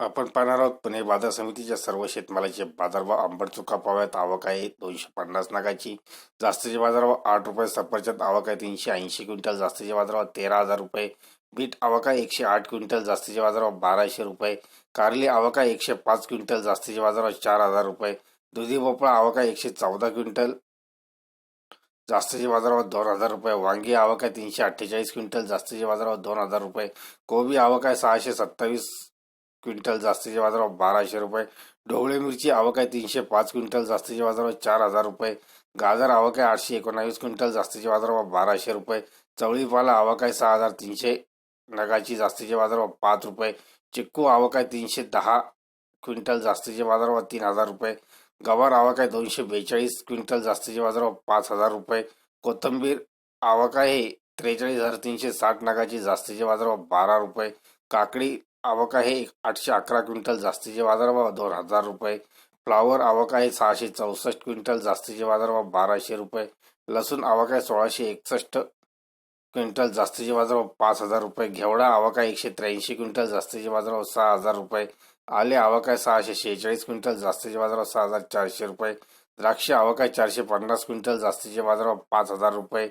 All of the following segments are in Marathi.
आपण पाहणार आहोत पुणे बाजार समितीच्या सर्व शेतमालाचे बाजारभाव आंबट चुका पाव्यात आवक आहे दोनशे पन्नास नागाची. जास्तीचे बाजारभाव आठ रुपये सफरचंद आवक आहे तीनशे ऐंशी क्विंटल जास्तीचे बाजारभाव तेरा हजार रुपये. बीट आवक आहे एकशे आठ क्विंटल जास्तीचे बाजारभाव बाराशे रुपये. कारली आवक आहे एकशे पाच क्विंटल जास्तीचे बाजारभाव चार हजार रुपये. दुधी भोपळा आवक आहे एकशे चौदा क्विंटल जास्तीचे बाजारभाव दोन हजार रुपये. वांगी आवक आहे तीनशे अठ्ठेचाळीस क्विंटल जास्तीचे बाजारभाव दोन हजार रुपये. कोबी आवक आहे सहाशे सत्तावीस क्विंटल जास्तीच्या बाजारावर बाराशे रुपये. ढोबळे मिरची आवक आहे तीनशे पाच क्विंटल जास्तीच्या बाजारावर चार हजार रुपये. गाजर आवक आहे आठशे एकोणावीस क्विंटल जास्तीच्या बाजारावर बाराशे रुपये. चवळी पाला आवक आहे सहा हजार तीनशे नगाची जास्तीच्या बाजारावर पाच रुपये. चिक्कू आवक आहे तीनशे दहा क्विंटल जास्तीच्या बाजारावर तीन हजार रुपये. गवार आवक आहे दोनशे बेचाळीस क्विंटल जास्तीच्या बाजारावर पाच हजार रुपये. कोथंबीर आवक आहे त्रेचाळीस हजार तीनशे साठ नगाची जास्तीच्या बाजारावर बारा रुपये. काकडी आवक आहे आठशे अकरा क्विंटल जास्तीचे बाजारभाव दोन हजार रुपये. फ्लावर आवक आहे सहाशे चौसष्ट क्विंटल जास्तीचे बाजारभाव बाराशे रुपये. लसूण आवक आहे सोळाशे एकसष्ट क्विंटल जास्तीचे बाजारभाव पाच हजार रुपये. घेवडा आवक आहे एकशे त्र्याऐंशी क्विंटल जास्तीचे बाजारभाव सहा हजार रुपये. आले आवक आहे सहाशे शेहेचाळीस क्विंटल जास्तीचे बाजारभाव सहा हजार चारशे रुपये. द्राक्ष आवक आहे चारशे पन्नास क्विंटल जास्तीचे बाजारभाव पाच हजार रुपये.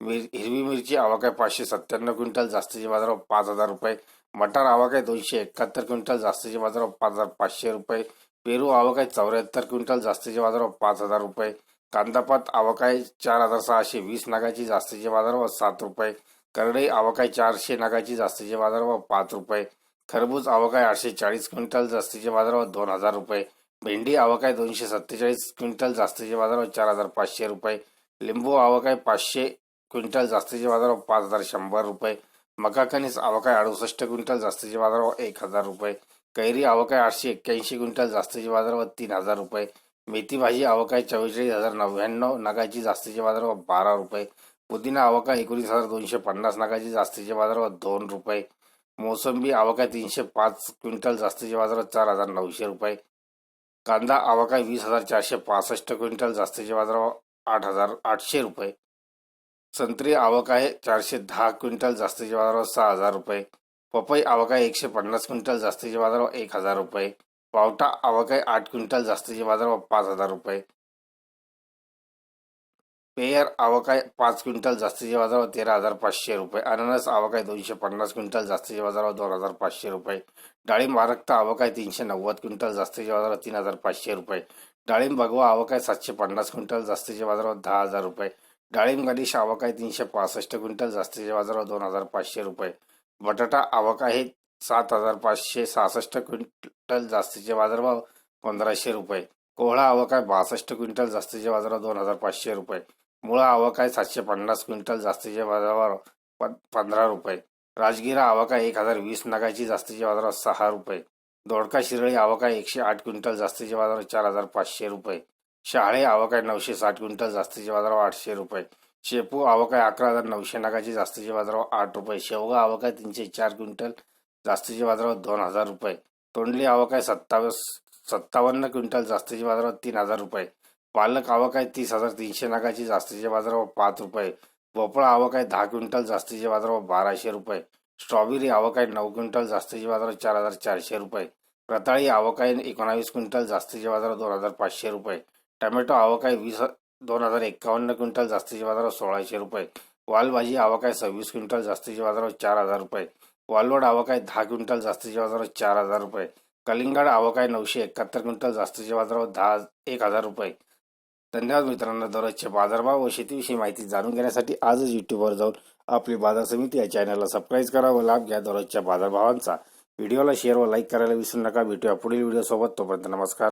मिर हिरवी मिरची आवक आहे पाचशे सत्त्याण्णव क्विंटल जास्तीचे बाजारभाव पाच हजार रुपये. मटार आवक आहे दोनशे एकाहत्तर क्विंटल जास्तीचे बाजारभाव पाच हजार पाचशे रुपये. पेरू आवक आहे चौऱ्याहत्तर क्विंटल जास्तीचे बाजारभाव पाच हजार रुपये. कांदापात आवाकाय चार हजार सहाशे वीस नागाची जास्तीचे बाजारभाव सात रुपये. करडई आवाकाय चारशे नागाची जास्तीचे बाजारभाव पाच रुपये. खरबूज आवाकाय आठशे चाळीस क्विंटल जास्तीचे बाजारभाव दोन हजार रुपये. भेंडी आवाकाय दोनशे सत्तेचाळीस क्विंटल जास्तीचे बाजारभाव चार हजार पाचशे रुपये. लिंबू आवाकाय पाचशे क्विंटल जास्तीचे बाजारभाव पाच हजार शंभर रुपये. मका कणीस आवक अडुसष्ट क्विंटल जास्तीचे बाजारभाव एक हजार रुपये. कैरी आवकाय आठशे एक्क्याऐंशी क्विंटल जास्तीचे बाजारभाव तीन हजार रुपये. मेथी भाजी आवक चव्वेचाळीस हजार नव्याण्णव नगाची जास्तीचे बाजारभाव बारा रुपये. पुदिना आवका एकोणीस हजार दोनशे पन्नास नगाची जास्तीचे बाजारभाव दोन रुपये. मोसंबी आवकाय तीनशे पाच क्विंटल जास्तीचे बाजारभाव चार हजार नऊशे रुपये. कांदा आवकाय वीस हजार चारशे पासष्ट क्विंटल जास्तीचे बाजारभाव आठ हजार आठशे रुपये. संत्री आवक आहे. चारशे दहा क्विंटल जास्तीच्या बाजारावर सहा हजार रुपये. पपई आवक आहे एकशे पन्नास क्विंटल जास्तीच्या बाजारावर एक हजार रुपये. पावटा आवक आहे आठ क्विंटल जास्तीच्या बाजारावर पाच हजार रुपये. पेयर आवक आहे पाच क्विंटल जास्तीच्या बाजारावर तेरा हजार पाचशे रुपये. अननस आवक आहे दोनशे पन्नास क्विंटल जास्तीच्या बाजारावर दोन हजार पाचशे रुपये. डाळिंब आरक्त आवक आहे तीनशे नव्वद क्विंटल जास्तीच्या बाजारावर तीन हजार पाचशे रुपये. डाळिंब भगवा आवक आहे सातशे पन्नास क्विंटल जास्तीच्या बाजारावर दहा हजार रुपये. डाळिंब आवक आहे तीनशे पासष्ट क्विंटल जास्तीचे बाजारावर दोन हजार पाचशे रुपये. बटाटा आवक आहे सात हजार पाचशे सहासष्ट क्विंटल जास्तीचे बाजारभाव पंधराशे रुपये. कोहळा आवक आहे बासष्ट क्विंटल जास्तीचे बाजारावर दोन हजार पाचशे रुपये. मुळा आवक आहे सातशे पन्नास क्विंटल जास्तीचे बाजारावर प- पंधरा रुपये. राजगिरा आवक आहे एक हजार वीस नगाची जास्तीचे बाजारावर सहा रुपये. दोडका शिरळी आवक आहे एकशे आठ क्विंटल जास्तीचे बाजारावर चार हजार पाचशे रुपये. शहाळे आवक आहे नऊशे साठ क्विंटल जास्तीचे बाजारभाव आठशे रुपये. शेपू आवक आहे अकरा हजार नऊशे नगाची जास्तीचे बाजारभाव आठ रुपये. शेवगा आवक आहे तीनशे चार क्विंटल जास्तीचे बाजारभाव दोन हजार रुपये. तोंडली आवक आहे सत्तावीस सत्तावन्न क्विंटल जास्तीचे बाजारभाव तीन हजार रुपये. पालक आवक आहे तीस हजार तीनशे नगाची जास्तीचे बाजारभाव पाच रुपये. भोपळा आवक आहे दहा क्विंटल जास्तीचे बाजारभाव बाराशे रुपये. स्ट्रॉबेरी आवक आहे नऊ क्विंटल जास्तीचे बाजारभाव चार हजार चारशे रुपये. रताळी आवक आहे एकोणावीस क्विंटल जास्तीचे बाजारभाव दोन हजार पाचशे रुपये. टमॅटो आवक आहे वीस दोन हजार एकावन्न क्विंटल जास्तीचे बाजारावर सोळाशे रुपये. वालभाजी आवक आहे सव्वीस क्विंटल जास्तीचे बाजारावर चार हजार रुपये. वालवड आवक आहे दहा क्विंटल जास्तीचे बाजारावर चार हजार रुपये. कलिंगड आवक आहे नऊशे एकाहत्तर क्विंटल जास्तीचे बाजारावर दहा एक हजार रुपये. धन्यवाद मित्रांनो दररोजचे बाजारभाव व शेतीविषयी माहिती जाणून घेण्यासाठी आजच युट्यूबवर जाऊन आपली बाजार समिती या चॅनलला सबस्क्राईब करा व लाभ घ्या दररोजच्या बाजारभावांचा. व्हिडिओला शेअर व लाईक करायला विसरू नका. भेटूया पुढील व्हिडिओसोबत. तोपर्यंत नमस्कार.